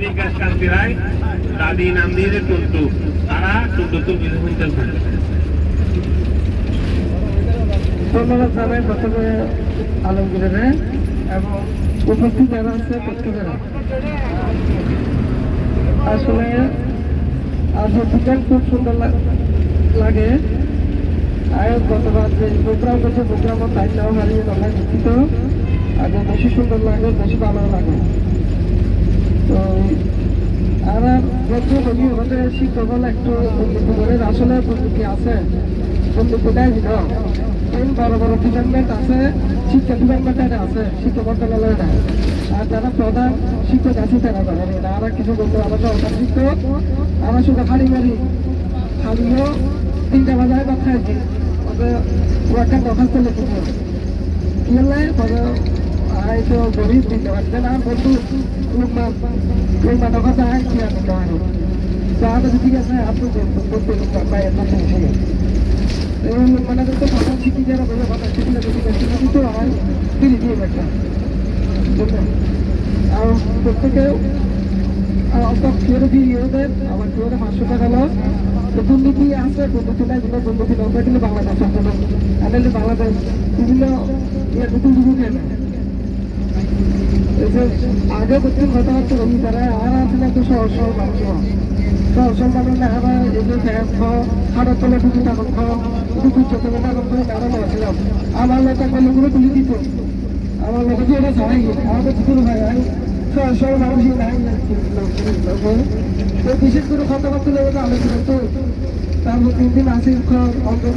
বিকাশ কান্তি রায়, দাদি নাম দিয়ে টুন্টু। তারা টুন্টু তো বিধুন চলছেন ধন্যবাদ জানাই প্রথমে আলমগীরের এবং উপস্থিত যারা আছে প্রত্যেকেরা। আসলে আজ বিকেল খুব সুন্দর লাগে। আয়োগ গতবার যে প্রোগ্রাম করছে প্রোগ্রামের টাইম নেওয়া হারিয়ে আমরা দুঃখিত আগে বেশি সুন্দর লাগে, বেশি ভালো লাগে। তো বলতে বলি আমাদের শিক্ষকরা একটু উন্নতি আসলে উন্নতি আছে? উন্নতিটাই দিল এই বড় বড় ডিপার্টমেন্ট আছে, শিক্ষা ডিপার্টমেন্ট আছে, শিক্ষা আর যারা প্রধান শিক্ষক আছে আর কিছু বলতে আমাদের অকাশিত আমরা শুধু হাড়ি মারি। হাড়িও তিনটা বাজারে কথা খাইছি ওদের দরখাস্ত লিখে কি তো গরিব দিতে পারছে না বন্ধু কথা আয় কি আমি নয় তো আমাদের ঠিক আছে আপনি লোকমান পাই এত ঠিক এবং লোকমানের তো কথা শিখি যারা বলে কথা শিখি না যদি বেশি না তো আমার ফিরে দিয়ে একটা আর প্রত্যেকে অত কেউ দিয়ে দেন আমার কেউ পাঁচশো টাকা লস দুর্নীতি আছে দুর্নীতি নাই যেগুলো দুর্নীতি নয় কিন্তু বাংলাদেশ বাংলাদেশ বিভিন্ন ইয়ে যুগ কেন আগে করতে কথাবার্তা বলি তারা আর না তো সহজ সহজ মানুষ সহজ সহজ মানুষ না এই যে ফ্যান খাও হাড়ের তলে ঢুকি টাকা খাও দুপুর চোখে টাকা খাও তারা বলছিলাম আমার লোক একটা লোকগুলো তুলে দিত আমার লোক যে এটা ছাড়াই আমাদের পুকুর ভাই আমি সহজ মানুষই নাই বিশেষ করে কথাবার্তা লেগে আলোচনা তো তারপর তিন দিন আসি অন্তর